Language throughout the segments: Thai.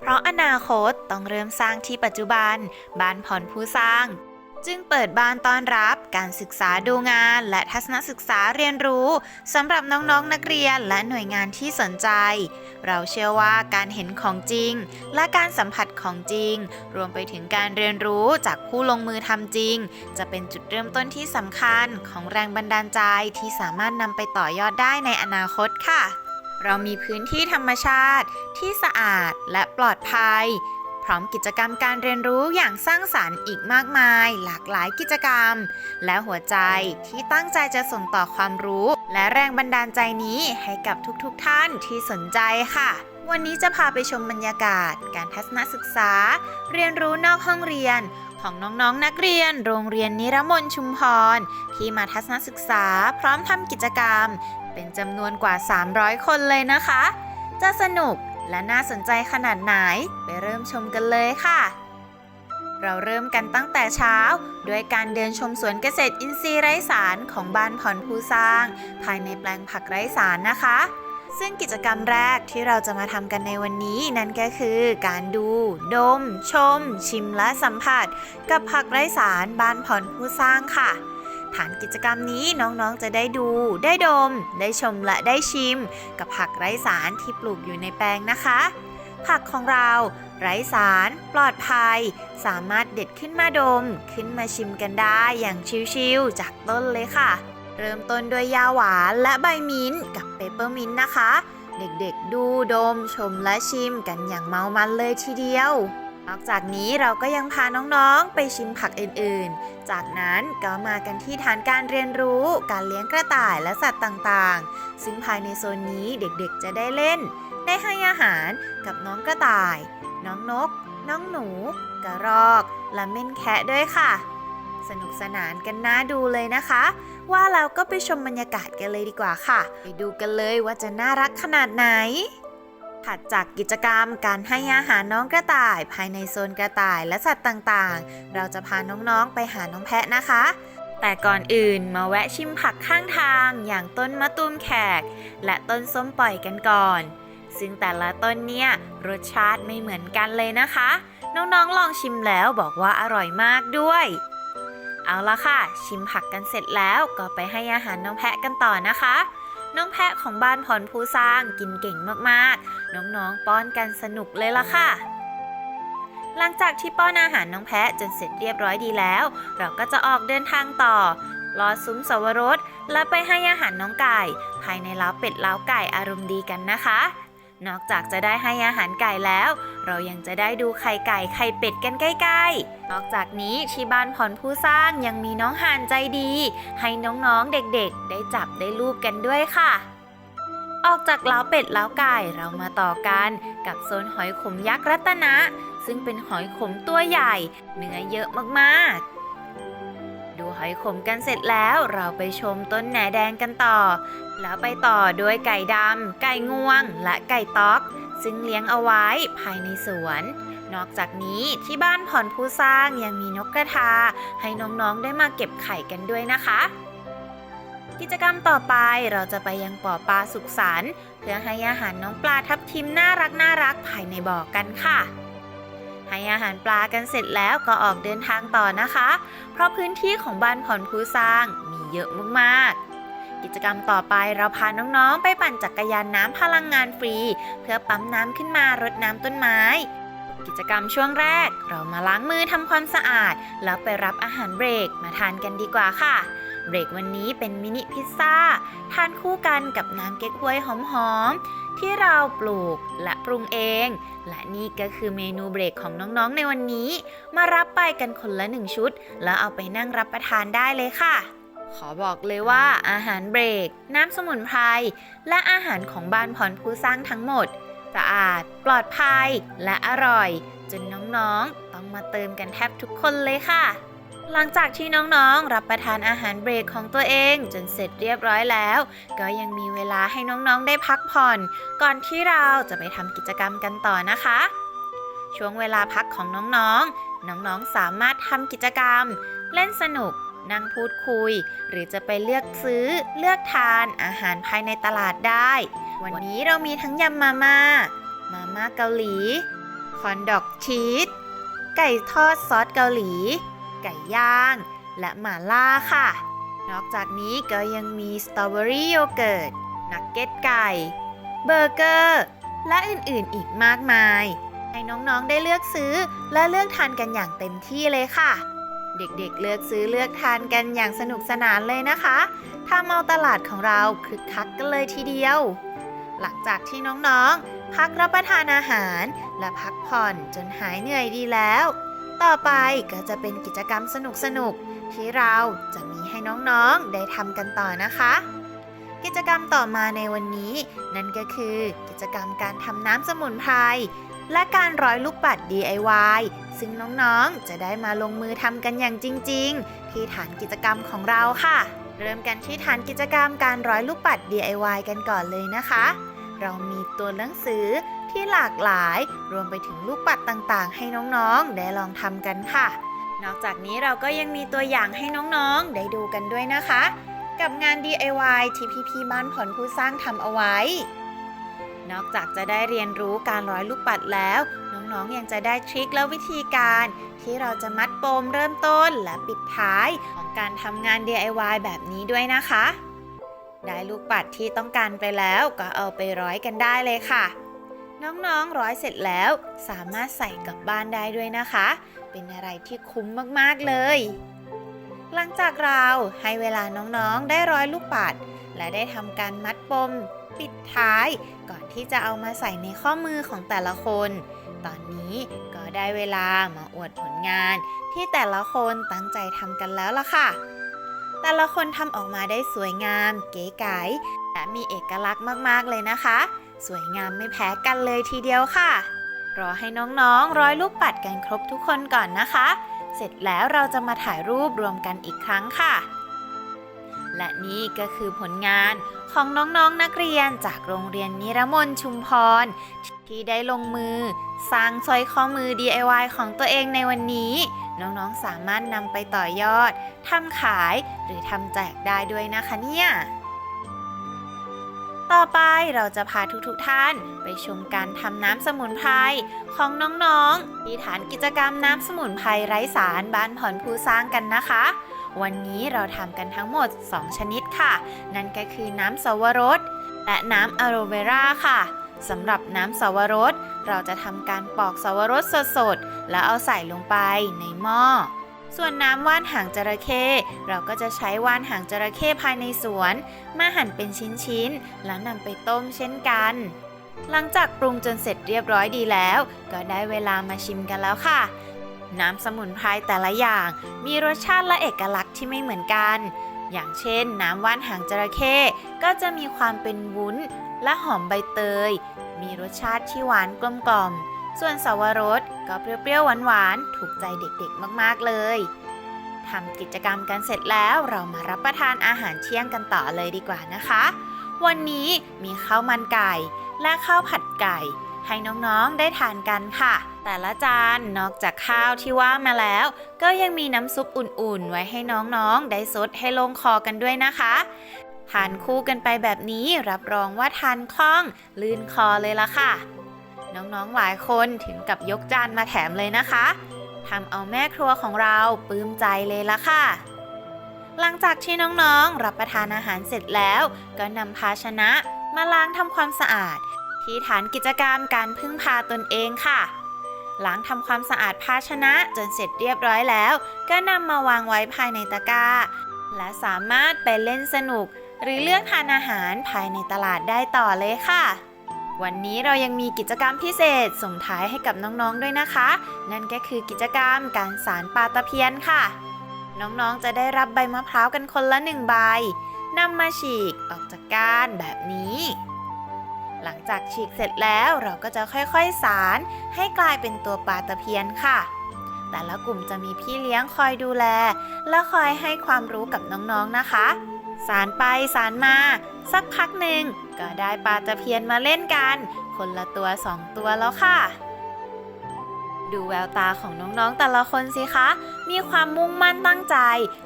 เพราะอนาคตต้องเริ่มสร้างที่ปัจจุบัน บ้านผ่อนผู้สร้าง จึงเปิดบ้านต้อนรับการศึกษาดูงาน และทัศนศึกษาเรียนรู้สำหรับน้องๆนักเรียนและหน่วยงานที่สนใจ เราเชื่อว่าการเห็นของจริง และการสัมผัสของจริง รวมไปถึงการเรียนรู้จากผู้ลงมือทำจริง จะเป็นจุดเริ่มต้นที่สำคัญของแรงบันดาลใจที่สามารถนำไปต่อยอดได้ในอนาคตค่ะ เรามีพื้นที่ธรรมชาติที่สะอาดและปลอดภัย พร้อมกิจกรรมการเรียนรู้อย่างสร้างสารรค์อีกมากมาย หลากหลายกิจกรรม และหัวใจที่ตั้งใจจะส่งต่อความรู้ และแรงบันดาลใจนี้ให้กับทุกๆทท่านที่สนใจค่ะวันนี้จะพาไปชมบรรยากาศ การทัศนศึกษา เรียนรู้นอกห้องเรียน ของน้องๆนนักเรียน โรงเรียนนิรมนชุมพร ที่มาทัศนศึกษาพร้อมทำกิจกรรม เป็นจำนวนกว่า 300 คนเลยนะคะ จะสนุกและน่าสนใจขนาดไหนไปเริ่มชมกันเลยค่ะ เราเริ่มกันตั้งแต่เช้า ด้วยการเดินชมสวนเกษตรอินทรีย์ไร้สารของบ้านผ่อนผู้สร้าง ภายในแปลงผักไร้สารนะคะ ซึ่งกิจกรรมแรกที่เราจะมาทำกันในวันนี้นั่นก็คือ การดู ดม ชม ชิมและสัมผัส กับผักไร้สารบ้านผ่อนผู้สร้างค่ะ ฐานกิจกรรมนี้น้องๆจะได้ดู ได้ดม ได้ชมและได้ชิม กับผักไร้สารที่ปลูกอยู่ในแปลงนะคะ ผักของเราไร้สาร ปลอดภัย สามารถเด็ดขึ้นมาดม ขึ้นมาชิมกันได้อย่างชิลๆจากต้นเลยค่ะ เริ่มต้นด้วยยาหวานและใบมิ้นท์กับเปเปอร์มิ้นท์นะคะ เด็กๆดูดมชมและชิมกันอย่างเมามันเลยทีเดียว นอกจากนี้เราก็ยังพาน้องๆ ไปชิมผักอื่นๆ จากนั้นก็มากันที่ฐานการเรียนรู้ การเลี้ยงกระต่ายและสัตว์ต่างๆ ซึ่งภายในโซนนี้เด็กๆจะได้เล่น ได้ให้อาหารกับน้องกระต่าย น้องนก น้องหนู กระรอก และเม่นแคะด้วยค่ะ สนุกสนานกันน่าดูเลยนะคะ ว่าเราก็ไปชมบรรยากาศกันเลยดีกว่าค่ะ ไปดูกันเลยว่าจะน่ารักขนาดไหน ถัดจากกิจกรรมการให้อาหารน้องกระต่าย ภายในโซนกระต่ายและสัตว์ต่างๆ เราจะพาน้องๆไปหาน้องแพะนะคะ แต่ก่อนอื่นมาแวะชิมผักข้างทางอย่างต้นมะตูมแขก และต้นส้มปล่อยกันก่อน ซึ่งแต่ละต้นเนี่ยรสชาติไม่เหมือนกันเลยนะคะ น้องๆลองชิมแล้วบอกว่าอร่อยมากด้วย เอาละค่ะ ชิมผักกันเสร็จแล้วก็ไปให้อาหารน้องแพะกันต่อนะคะ น้องแพะของบ้านพรผู้สร้างกินเก่งมากๆ น้องๆป้อนกันสนุกเลยล่ะค่ะ หลังจากที่ป้อนอาหารน้องแพะจนเสร็จเรียบร้อยดีแล้ว เราก็จะออกเดินทางต่อลอซุ้มสวรสและไปให้อาหารน้องไก่ ภายในเล้าเป็ดเล้าไก่อารมณ์ดีกันนะคะ นอกจากจะได้ให้อาหารไก่แล้ว เรายังจะได้ดูไข่ไก่ไข่เป็ดกันใกล้ๆ นอกจากนี้ที่บ้านผ่อนผู้สร้างยังมีน้องห่านใจดี ให้น้องๆเด็กๆ ได้จับได้ลูบกันด้วยค่ะ ออกจากเล้าเป็ดเล้าไก่เรามาต่อกันกับโซนหอยขมยักษ์รัตนะ ซึ่งเป็นหอยขมตัวใหญ่ เนื้อเยอะมากๆ หอยขมกันเสร็จแล้วเราไปชมต้นแหนแดงกันต่อ แล้วไปต่อด้วยไก่ดำไก่งวง และไก่ต๊อก ซึ่งเลี้ยงเอาไว้ภายในสวน นอกจากนี้ที่บ้านผ่อนผู้สร้างยังมีนกกระทา ให้น้องๆได้มาเก็บไข่กันด้วยนะคะกิจกรรมต่อไปเราจะไปยังบ่อปลาสุขสันต์เพื่อให้อาหารน้องปลาทับทิมน่ารักน่ารักภายในบ่อกันค่ะ ให้อาหารปลากันเสร็จแล้วก็ออกเดินทางต่อนะคะ เพราะพื้นที่ของบ้านผ่อนผู้สร้างมีเยอะมากๆกิจกรรมต่อไปเราพาน้องๆ ไปปั่นจักรยานน้ำพลังงานฟรี เพื่อปั๊มน้ำขึ้นมารดน้ำต้นไม้ กิจกรรมช่วงแรก เรามาล้างมือทำความสะอาด แล้วไปรับอาหารเบรกมาทานกันดีกว่าค่ะ เบรกวันนี้เป็นมินิพิซซ่าานคู่กันกับน้ำเก๊กฮวยหอมๆ ที่เราปลูกและปรุงเอง และนี่ก็คือเมนูเบรกของน้องๆในวันนี้ มารับไปกันคนละหนึ่งชุด แล้วเอาไปนั่งรับประทานได้เลยค่ะ ขอบอกเลยว่าอาหารเบรก น้ำสมุนไพรและอาหารของบ้านพรผู้สร้างทั้งหมดสะอาด ปลอดภัยและอร่อย จนน้องๆ ต้องมาเติมกันแทบทุกคนเลยค่ะ หลังจากที่น้องๆ รับประทานอาหารเบรกของตัวเอง จนเสร็จเรียบร้อยแล้ว ก็ยังมีเวลาให้น้องๆ ได้พักผ่อน ก่อนที่เราจะไปทำกิจกรรมกันต่อนะคะ ช่วงเวลาพักของน้องๆ น้องๆ สามารถทำกิจกรรม เล่นสนุก นั่งพูดคุย หรือจะไปเลือกซื้อ เลือกทานอาหารภายในตลาดได้ วันนี้เรามีทั้งยำมาม่า มาม่าเกาหลี คอนดอกชีส ไก่ทอดซอสเกาหลี ไก่ย่าง และหม่าล่าค่ะ นอกจากนี้ก็ยังมีสตรอเบอรี่โยเกิร์ตนักเก็ตไก่ เบอร์เกอร์ และอื่นๆอีกมากมาย ให้น้องๆได้เลือกซื้อและเลือกทานกันอย่างเต็มที่เลยค่ะ เด็กๆเลือกซื้อเลือกทานกันอย่างสนุกสนานเลยนะคะทำเอาตลาดของเราคึกคักกันเลยทีเดียว หลังจากที่น้องๆ พักรับประทานอาหารและพักผ่อนจนหายเหนื่อยดีแล้ว ต่อไปก็จะเป็นกิจกรรมสนุกๆที่เราจะมีให้น้องๆได้ทำกันต่อนะคะ กิจกรรมต่อมาในวันนี้ นั่นก็คือกิจกรรมการทำน้ำสมุนไพรและการร้อยลูกปัด DIY ซึ่งน้องๆ จะได้มาลงมือทำกันอย่างจริง ๆ ที่ฐานกิจกรรมของเราค่ะ เริ่มกันที่ฐานกิจกรรมการร้อยลูกปัด DIY กันก่อนเลยนะคะ เรามีตัวหนังสือ ที่หลากหลาย รวมไปถึงลูกปัดต่างๆ ให้น้องๆ ได้ลองทำกันค่ะ นอกจากนี้เราก็ยังมีตัวอย่างให้น้องๆ ได้ดูกันด้วยนะคะ กับงาน DIY ที่พี่ๆบ้านผ่อนผู้สร้างทำเอาไว้ นอกจากจะได้เรียนรู้การร้อยลูกปัดแล้ว น้องๆ ยังจะได้ทริคและวิธีการที่เราจะมัดปมเริ่มต้นและปิดท้ายของการทำงาน DIY แบบนี้ด้วยนะคะ ได้ลูกปัดที่ต้องการไปแล้วก็เอาไปร้อยกันได้เลยค่ะ น้องๆร้อยเสร็จแล้ว สามารถใส่กลับบ้านได้ด้วยนะคะ เป็นอะไรที่คุ้มมากๆเลย หลังจากเราให้เวลาน้องๆได้ร้อยลูกปัด และได้ทำการมัดปม ปิดท้าย ก่อนที่จะเอามาใส่ในข้อมือของแต่ละคน ตอนนี้ก็ได้เวลามาอวดผลงาน ที่แต่ละคนตั้งใจทำกันแล้วล่ะค่ะ แต่ละคนทำออกมาได้สวยงาม เก๋ไก๋ และมีเอกลักษณ์มากๆเลยนะคะ สวยงามไม่แพ้กันเลยทีเดียวค่ะ รอให้น้องๆ ร้อยลูกปัดกันครบทุกคนก่อนนะคะ เสร็จแล้วเราจะมาถ่ายรูปรวมกันอีกครั้งค่ะ และนี่ก็คือผลงานของน้องๆนนักเรียนจากโรงเรียนนิรมนชุมพร ที่ได้ลงมือ สร้างสร้อยข้อมือ DIY ของตัวเองในวันนี้ น้องๆสามารถนำไปต่อยอดทำขายหรือทำแจกได้ด้วยนะคะเนี่ย ต่อไปเราจะพาทุกๆทท่านไปชมการทำน้ำสมุนไพรของน้องๆ ที่ฐานกิจกรรมน้ำสมุนไพรไร้สารบ้านผ่อนผู้สร้างกันนะคะ วันนี้เราทำกันทั้งหมด 2 ชนิดค่ะ นั่นก็คือน้ำสวรส และน้ำอะโรเวราค่ะสำหรับน้ำสวรส เราจะทำการปอกสวรสสดๆ แล้วเอาใส่ลงไปในหม้อ ส่วนน้ำว่านหางจระเข้เราก็จะใช้ว่านหางจระเข้ภายในสวน มาหั่นเป็นชิ้นๆ แล้วนำไปต้มเช่นกัน หลังจากปรุงจนเสร็จเรียบร้อยดีแล้ว ก็ได้เวลามาชิมกันแล้วค่ะ น้ำสมุนไพรแต่ละอย่าง มีรสชาติและเอกลักษณ์ที่ไม่เหมือนกัน อย่างเช่น น้ำว่านหางจระเข้ก็จะมีความเป็นวุ้น และหอมใบเตย มีรสชาติที่หวานกลมกล่อม ส่วนสวรสก็เปรี้ยวๆหวานๆ ถูกใจเด็กๆมากๆเลยทำกิจกรรมกันเสร็จแล้วเรามารับประทานอาหารเที่ยงกันต่อเลยดีกว่านะคะ วันนี้มีข้าวมันไก่ และข้าวผัดไก่ ให้น้องๆได้ทานกันค่ะ แต่ละจานนอกจากข้าวที่ว่ามาแล้ว ก็ยังมีน้ำซุปอุ่นๆ ไว้ให้น้องๆ ได้ซดให้ลงคอกันด้วยนะคะทานคู่กันไปแบบนี้รับรองว่าทานคล่อง ลื่นคอเลยละค่ะ น้องๆหลายคนถึงกับยกจานมาแถมเลยนะคะทำเอาแม่ครัวของเราปลื้มใจเลยละค่ะ หลังจากที่น้องๆรับประทานอาหารเสร็จแล้ว ก็นำภาชนะมาล้างทำความสะอาด ที่ฐานกิจกรรมการพึ่งพาตนเองค่ะล้างทำความสะอาดภาชนะจนเสร็จเรียบร้อยแล้ว ก็นำมาวางไว้ภายในตะกร้า และสามารถไปเล่นสนุก หรือเลือกทานอาหารภายในตลาดได้ต่อเลยค่ะ วันนี้เรายังมีกิจกรรมพิเศษส่งท้ายให้กับน้องๆด้วยนะคะ นั่นก็คือกิจกรรมการสารปลาตะเพียนค่ะ น้องๆจะได้รับใบมะพร้าวกันคนละหนึ่งใบนำมาฉีกออกจากก้านแบบนี้ หลังจากฉีกเสร็จแล้วเราก็จะค่อยๆสารให้กลายเป็นตัวปลาตะเพียนค่ะ แต่ละกลุ่มจะมีพี่เลี้ยงคอยดูแล และคอยให้ความรู้กับน้องๆนะคะ สารไปสารมา สักพักหนึ่งก็ได้ปลาตะเพียนมาเล่นกัน คนละตัวสองตัวแล้วค่ะ ดูแววตาของน้องๆแต่ละคนสิคะ มีความมุ่งมั่นตั้งใจ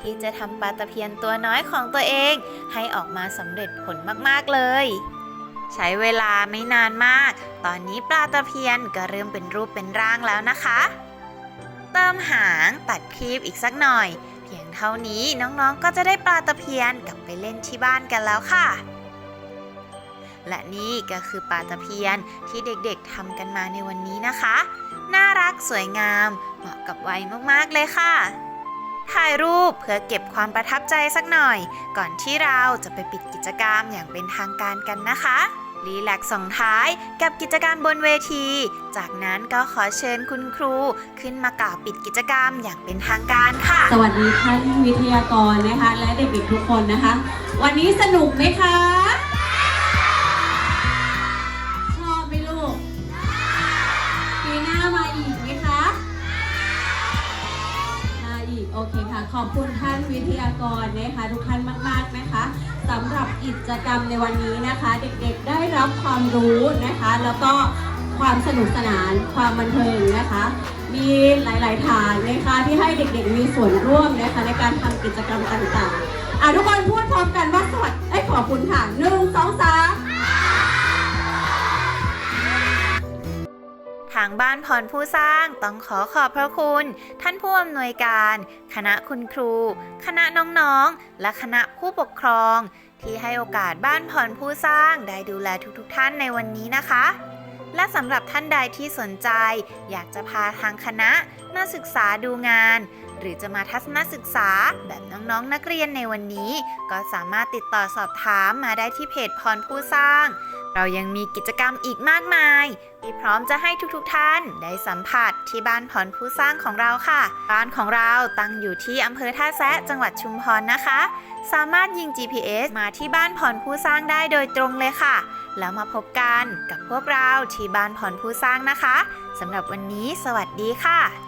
ที่จะทำปลาตะเพียนตัวน้อยของตัวเอง ให้ออกมาสำเร็จผลมากๆเลยใช้เวลาไม่นานมาก ตอนนี้ปลาตะเพียนก็เริ่มเป็นรูปเป็นร่างแล้วนะคะ เติมหางตัดครีบอีกสักหน่อย เท่านี้น้องๆก็จะได้ปลาตะเพียนกลับไปเล่นที่บ้านกันแล้วค่ะ และนี่ก็คือปลาตะเพียนที่เด็กๆทำกันมาในวันนี้นะคะ น่ารักสวยงามเหมาะกับวัยมากๆเลยค่ะ ถ่ายรูปเพื่อเก็บความประทับใจสักหน่อย ก่อนที่เราจะไปปิดกิจกรรมอย่างเป็นทางการกันนะคะ รีแลกส่งท้ายกับกิจกรรมบนเวที จากนั้นก็ขอเชิญคุณครูขึ้นมากล่าวปิดกิจกรรมอย่างเป็นทางการค่ะ สวัสดีท่านวิทยากรนะคะ และเด็กๆทุกคนนะคะ วันนี้สนุกไหมคะ ชอบไหมลูกปีหน้ามาอีกไหมคะมาอีกโอเคค่ะ ขอบคุณท่านวิทยากรนะคะทุกท่านมากๆนะคะ สำหรับกิจกรรมในวันนี้นะคะ เด็กๆได้รับความรู้นะคะ แล้วก็ความสนุกสนานความบันเทิงนะคะ มีหลาย ๆ ฐานนะคะที่ให้เด็กๆมีส่วนร่วมนะคะในการทำกิจกรรมต่างๆอะทุกคนพูดพร้อมกันว่าสวัสดีเอ้ยขอบคุณค่ะหนึ่งสองสาม ทางบ้านพรผู้สร้างต้องขอขอบพระคุณ ท่านผู้อำนวยการ คณะคุณครู คณะน้องๆ และคณะผู้ปกครอง ที่ให้โอกาสบ้านพรผู้สร้างได้ดูแลทุกๆ ท่านในวันนี้นะคะ และสำหรับท่านใดที่สนใจ อยากจะพาทางคณะมาศึกษาดูงาน หรือจะมาทัศนศึกษาแบบน้องๆนักเรียนในวันนี้ ก็สามารถติดต่อสอบถามมาได้ที่เพจพรผู้สร้าง เรายังมีกิจกรรมอีกมากมาย ที่พร้อมจะให้ทุกๆท่านได้สัมผัสที่บ้านพรผู้สร้างของเราค่ะ บ้านของเราตั้งอยู่ที่อำเภอท่าแซะจังหวัดชุมพรนะคะ สามารถยิง GPS มาที่บ้านพรผู้สร้างได้โดยตรงเลยค่ะ แล้วมาพบกันกับพวกเราที่บ้านพรผู้สร้างนะคะสำหรับวันนี้ สวัสดีค่ะ